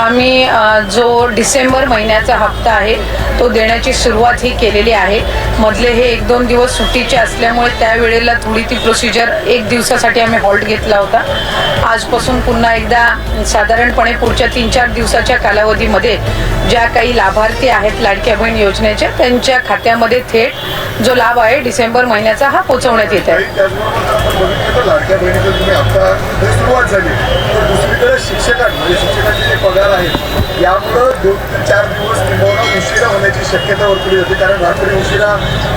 आम्ही जो डिसेंबर महिन्याचा हप्ता आहे तो देण्याची सुरुवात ही केलेली आहे. मधले हे एक दोन दिवस सुट्टीचे असल्यामुळे त्यावेळेला थोडी ती प्रोसिजर एक दिवसासाठी आम्ही हॉल्ट घेतला होता. आजपासून पुन्हा एकदा साधारणपणे पुढच्या तीन चार दिवसाच्या कालावधीमध्ये ज्या काही लाभार्थी आहेत लाडक्या बहीण योजनेच्या त्यांच्या खात्यामध्ये थेट जो लाभ आहे डिसेंबर महिन्याचा हा पोहोचवण्यात येत आहे. काही शिक्षकां म्हणजे शिक्षकांचे जे पगार आहेत यामुळं दोन ते चार दिवस किंवा उशिरा होण्याची शक्यता वर्तवली होती कारण रात्री उशिरा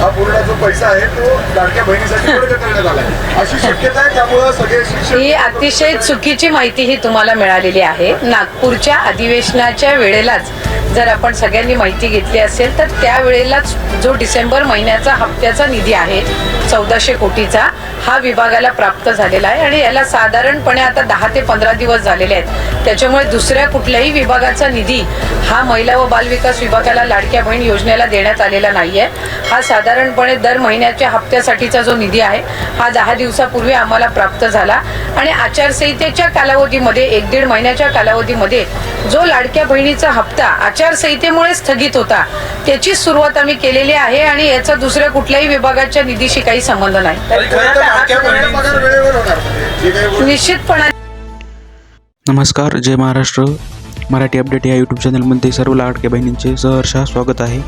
हा पूर्ण जो पैसा आहे तो लाडक्या बहिणीसाठी वर्ग करण्यात आला आहे. अशी शक्यता आहे त्यामुळं सगळे शिक्षक ही अतिशय चुकीची माहिती ही तुम्हाला मिळालेली आहे. नागपूरच्या अधिवेशनाच्या वेळेलाच जर आपण सगळ्यांनी माहिती घेतली असेल तर त्यावेळेलाच जो डिसेंबर महिन्याचा हप्त्याचा निधी आहे चौदाशे कोटीचा हा विभागाला प्राप्त झालेला आहे. आणि याला साधारणपणे आता दहा ते पंधरा दिवस झालेले आहेत. त्याच्यामुळे दुसऱ्या कुठल्याही विभागाचा निधी हा महिला व बालविकास विभागाला लाडक्या बहीण योजनेला देण्यात आलेला नाही आहे हा साधारणपणे दर महिन्याच्या हप्त्यासाठीचा जो निधी आहे हा दहा दिवसापूर्वी आम्हाला प्राप्त झाला. आणि आचारसंहितेच्या कालावधीमध्ये एक दीड महिन्याच्या कालावधीमध्ये जो लाडक्या बहिणीचा हप्ता आचारसंहितेमुळे स्थगित होता. त्याची सुरुवात आम्ही केलेली आहे आणि याचा दुसऱ्या कुठल्याही विभागाच्या निधीशी काही संबंध नाही. निश्चितपणाने नमस्कार जय महाराष्ट्र. मराठी अपडेट या यूट्यूब चॅनलमध्ये सर्व लाडक्या बहिणींचे सहर्ष स्वागत आहे.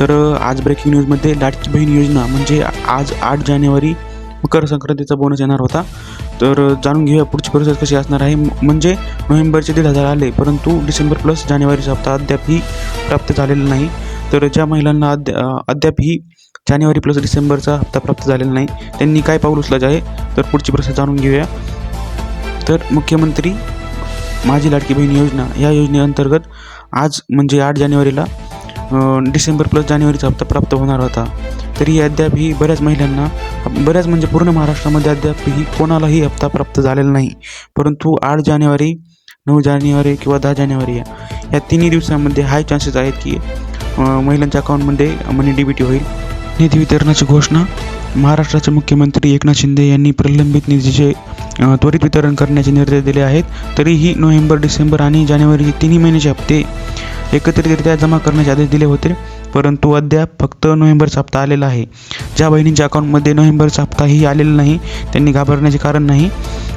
तर आज ब्रेकिंग न्यूजमध्ये लाडकी बहीण योजना म्हणजे आज आठ जानेवारी मकर संक्रांतीचा बोनस येणार होता. तर जाणून घेऊया पुढची परिस्थिती कशी असणार आहे. म्हणजे नोव्हेंबरचे दीड हजार आले परंतु डिसेंबर प्लस जानेवारीचा हप्ता अद्यापही प्राप्त झालेला नाही. तर ज्या महिलांना अद्या अद्याप अद्यापही जानेवारी प्लस डिसेंबरचा हप्ता प्राप्त झालेला नाही त्यांनी काय पाऊल उचलायचं आहे? तर पुढची प्रोसेस जाणून घेऊया. तर मुख्यमंत्री माझी लाडकी बहीण योजना या योजनेअंतर्गत आज म्हणजे आठ जानेवारीला डिसेंबर प्लस जानेवारीचा हप्ता प्राप्त होणार होता. तरी अद्यापही बऱ्याच महिलांना बऱ्याच म्हणजे पूर्ण महाराष्ट्रामध्ये अद्याप ही कोणालाही हप्ता प्राप्त झालेला नाही. परंतु आठ जानेवारी नऊ जानेवारी किंवा दहा जानेवारी या या तिन्ही दिवसांमध्ये हाय चान्सेस आहेत की महिलांच्या अकाउंटमध्ये मनी डी बी टी होईल. निधी वितरणाची घोषणा महाराष्ट्राचे मुख्यमंत्री एकनाथ शिंदे यांनी प्रलंबित निधीचे त्वरित वितरण करण्याचे निर्देश दिले आहेत. तरीही नोव्हेंबर डिसेंबर आणि जानेवारी तिन्ही महिन्याचे हप्ते एकत्रितरित्या जमा करण्याचे आदेश दिले होते. परंतु अद्याप फक्त नोव्हेंबरचा हप्ता आलेला आहे. ज्या बहिणींच्या अकाउंटमध्ये नोव्हेंबरचा हप्ताही आलेला नाही त्यांनी घाबरण्याचे कारण नाही.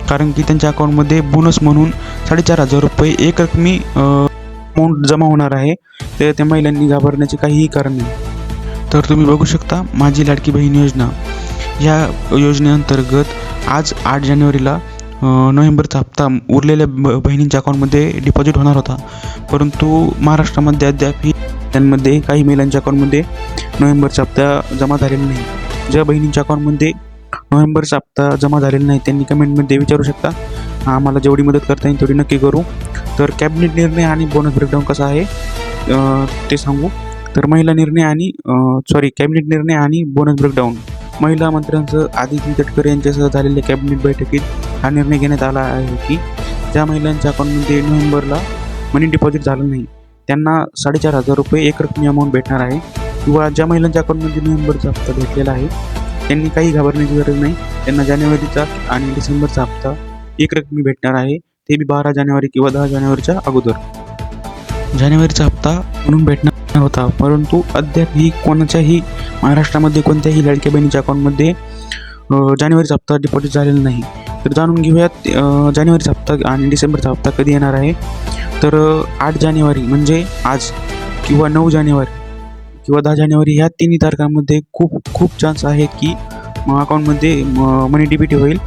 कारण की त्यांच्या अकाउंटमध्ये बोनस म्हणून साडेचार हजार रुपये एक रकमी अमाऊंट जमा होणार आहे. तर त्या महिलांनी घाबरण्याचे काहीही कारण नाही. तर तुम्ही बघू शकता माझी लाडकी बहीण योजना. या योजनेअंतर्गत आज आठ जानेवारीला नोव्हेंबरचा हप्ता उरलेल्या ब बहिणींच्या अकाउंटमध्ये डिपॉझिट होणार होता. परंतु महाराष्ट्रामध्ये अद्यापही त्यांमध्ये काही महिलांच्या अकाउंटमध्ये नोव्हेंबरचा हप्ता जमा झालेला नाही. ज्या बहिणींच्या अकाउंटमध्ये नोव्हेंबरचा हप्ता जमा झालेला नाही त्यांनी कमेंटमध्ये विचारू शकता. आम्हाला जेवढी मदत करता येईल तेवढी नक्की करू. तर कॅबिनेट निर्णय आणि बोनस ब्रेकडाऊन कसा आहे ते सांगू. तर महिला निर्णय आणि सॉरी कॅबिनेट निर्णय आणि बोनस ब्रेकडाऊन महिला मंत्र्यांचं आदिती तटकरे यांच्यासह झालेल्या कॅबिनेट बैठकीत हा निर्णय घेण्यात आला आहे की ज्या महिलांच्या अकाउंटमध्ये नोव्हेंबरला मनी डिपॉझिट झालं नाही त्यांना साडेचार हजार रुपये एक रकमी अमाऊंट भेटणार आहे किंवा ज्या महिलांच्या अकाउंटमध्ये नोव्हेंबरचा हप्ता भेटलेला आहे त्यांनी काही घाबरण्याची गरज नाही. त्यांना जानेवारीचा आणि डिसेंबरचा हप्ता एक रकमी भेटणार आहे. ते बी बारा जानेवारी किंवा दहा जानेवारीच्या अगोदर. जानेवारीचा हप्ता म्हणून भेटणार होता परंतु अद्याप ही कोणाच्याही महाराष्ट्रामध्ये कोणत्याही लाडक्या बहिणीच्या अकाउंटमध्ये जानेवारीचा हप्ता डिपॉझिट झालेला नाही. तर जाणून घेऊयात जानेवारीचा हप्ता आणि डिसेंबरचा हप्ता कधी येणार आहे? तर आठ जानेवारी म्हणजे आज किंवा नऊ जानेवारी किंवा दहा जानेवारी ह्या तिन्ही तारखांमध्ये खूप खूप चान्स आहेत की अकाउंटमध्ये मनी डी होईल.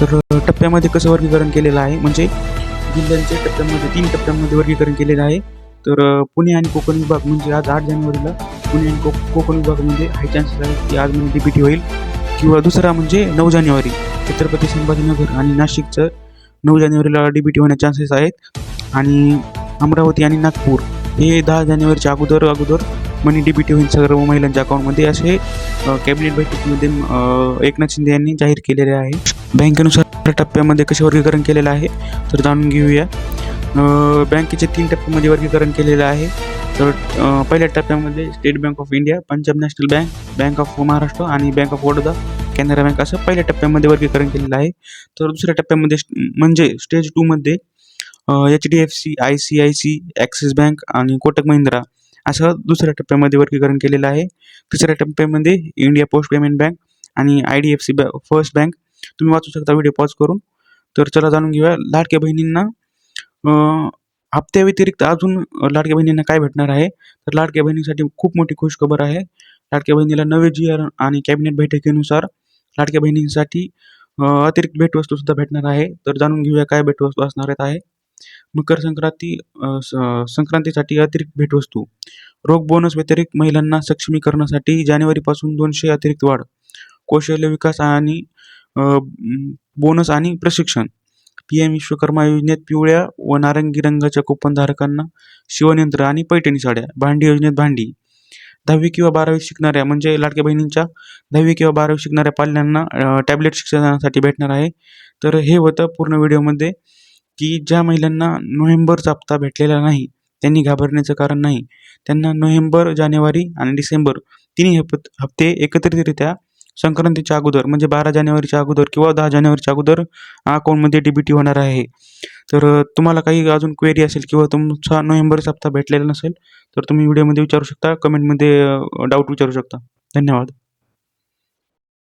तर टप्प्यामध्ये कसं वर्गीकरण केलेलं आहे? म्हणजे जिल्ह्यांचे टप्प्यामध्ये तीन टप्प्यामध्ये वर्गीकरण केलेलं आहे. तर पुणे आणि कोकण विभाग म्हणजे आज आठ जानेवारीला पुणे आणि को कोकण विभागामध्ये म्हणजे हाय चान्सेस आहे की आज मनी डी होईल. किंवा दुसरा म्हणजे नऊ जानेवारी. छत्रपती संभाजीनगर आणि नाशिकचं नऊ जानेवारीला डीबीटी होण्या होण्याचे चान्सेस आहेत. आणि अमरावती आणि नागपूर हे दहा जानेवारीच्या अगोदर अगोदर मनी डी होईल सर्व महिलांच्या अकाउंटमध्ये असे कॅबिनेट बैठकीमध्ये एकनाथ शिंदे यांनी जाहीर केलेले आहे. बँकेनुसार टप्प्यामध्ये कसे वर्गीकरण केलेलं आहे तर जाणून घेऊया. बँकेचे तीन टप्प्यामध्ये वर्गीकरण केलेलं आहे. तर पहिल्या टप्प्यामध्ये State Bank of India Punjab National Bank Bank of Maharashtra आणि Bank of Baroda Canara Bank असं पहिल्या टप्प्यामध्ये वर्गीकरण केलेलं आहे. तर दुसऱ्या टप्प्यामध्ये म्हणजे स्टेज टूमध्ये H D F C I C I C Axis Bank आणि कोटक महिंद्रा असं दुसऱ्या टप्प्यामध्ये वर्गीकरण केलेलं आहे. तिसऱ्या टप्प्यामध्ये इंडिया पोस्ट पेमेंट बँक आणि आय डी एफ सी बॅ फर्स्ट बँक तुम्ही वाचू शकता व्हिडिओ पॉज करून. तर चला जाणून घेऊया. लाडक्या बहिणींना हप्त्याव्यतिरिक्त अजून लाडक्या बहिणींना काय भेटणार आहे? तर लाडक्या बहिणीसाठी खूप मोठी खुशखबर आहे. लाडक्या बहिणीला नवे जी आर आणि कॅबिनेट बैठकीनुसार लाडक्या बहिणींसाठी अतिरिक्त भेटवस्तू सुद्धा भेटणार आहे. तर जाणून घेऊया काय भेटवस्तू असणार आहे. मकर संक्रांती स- संक्रांतीसाठी अतिरिक्त भेटवस्तू. रोख बोनस व्यतिरिक्त महिलांना सक्षमीकरणासाठी जानेवारीपासून दोनशे अतिरिक्त वाढ. कौशल्य विकास आणि बोनस आणि प्रशिक्षण. पी एम विश्वकर्मा योजनेत पिवळ्या व नारंगी रंगाच्या कुपनधारकांना शिवणयंत्र आणि पैठणी साड्या भांडी योजनेत भांडी. दहावी किंवा बारावी शिकणाऱ्या म्हणजे लाडक्या बहिणींच्या दहावी किंवा बारावी शिकणाऱ्या पाल्यांना टॅबलेट शिक्षणासाठी भेटणार आहे. तर हे होतं पूर्ण व्हिडिओमध्ये की ज्या महिलांना नोव्हेंबरचा हप्ता भेटलेला नाही त्यांनी घाबरण्याचं कारण नाही. त्यांना नोव्हेंबर जानेवारी आणि डिसेंबर तिन्ही हप हप्ते एकत्रितरित्या संक्रांतीच्या अगोदर म्हणजे बारा जानेवारीच्या अगोदर किंवा दहा जानेवारीच्या अगोदर अकाउंटमध्ये डी बी टी होणार आहे. तर तुम्हाला काही अजून क्वेरी असेल किंवा तुमचा नोव्हेंबरचा हप्ता भेटलेला नसेल तर तुम्ही व्हिडिओमध्ये विचारू शकता कमेंटमध्ये डाऊट विचारू शकता. धन्यवाद.